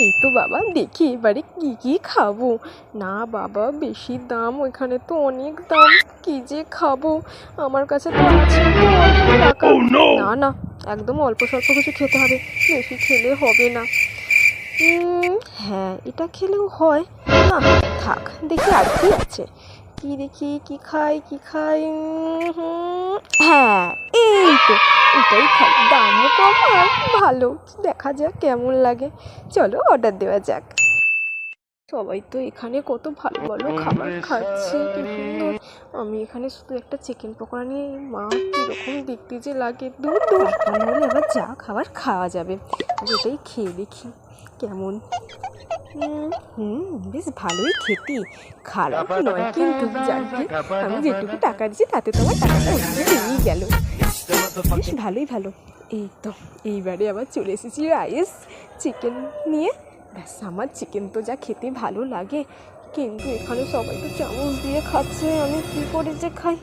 এই তো বাবা দেখি এবারে কি কি খাব। না বাবা বেশি দাম ওইখানে তো অনেক দাম কি যে খাব? আমার কাছে তো আছে টাকা। না না একদম অল্প স্বল্প কিছু খেতে হবে বেশি খেলে হবে না। হ্যাঁ এটা খেলেও হয়। না থাক দেখি আর কি আছে। কি দেখি কি খাই কি খাই হ্যাঁ এই তো। এটাই খাই। দামও কম আর ভালো। দেখা যাক কেমন লাগে। চলো অর্ডার দেওয়া যাক। সবাই তো এখানে কত ভালো ভালো খাবার খাচ্ছে কি সুন্দর। আমি এখানে শুধু একটা চিকেন পকোড়া নিয়ে মা কীরকম দেখতে যে লাগে। দূর দূর। তাহলে আবার যা খাবার খাওয়া যাবে। যেটাই খেয়ে দেখি। কেমন? হুম, বেশ ভালোই খেতে। খারাপ নয় কিন্তু আমি যেটুকু টাকা দিচ্ছি তাতে তোমার টাকাটা বেরিয়ে গেল। বেশ ভালোই ভালো। এই তো এইবারে আবার চলে এসেছি রাইস চিকেন নিয়ে। ব্যাস আমার চিকেন তো যা খেতে ভালো লাগে। কিন্তু এখানে সবাই তো চামচ দিয়ে খাচ্ছে আমি কি করে যে খাই?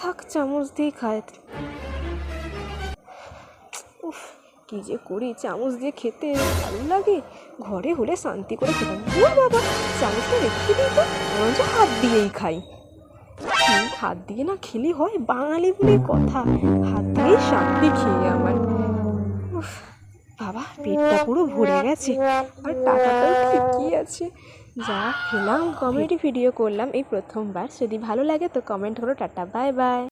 থাক চামচ দিয়ে খায়। উফ কি যে করি চামচ দিয়ে খেতে ভালো লাগে। ঘরে হলে শান্তি করে খেতাম। বাবা চামচটা রেখে দিই তো হাত দিয়েই খাই। হাত দিয়ে না খেলে হয় বাঙালি বলে কথা। হাত দিয়ে শান্তি খেয়ে আমার। বাবা, পেটটা পুরো ভরে গেছে। আর টাকাটাও ঠিকই আছে। যা খেলাম কমেডি ভিডিও করলাম এই প্রথমবার। যদি ভালো লাগে তো কমেন্ট করো। Tata bye bye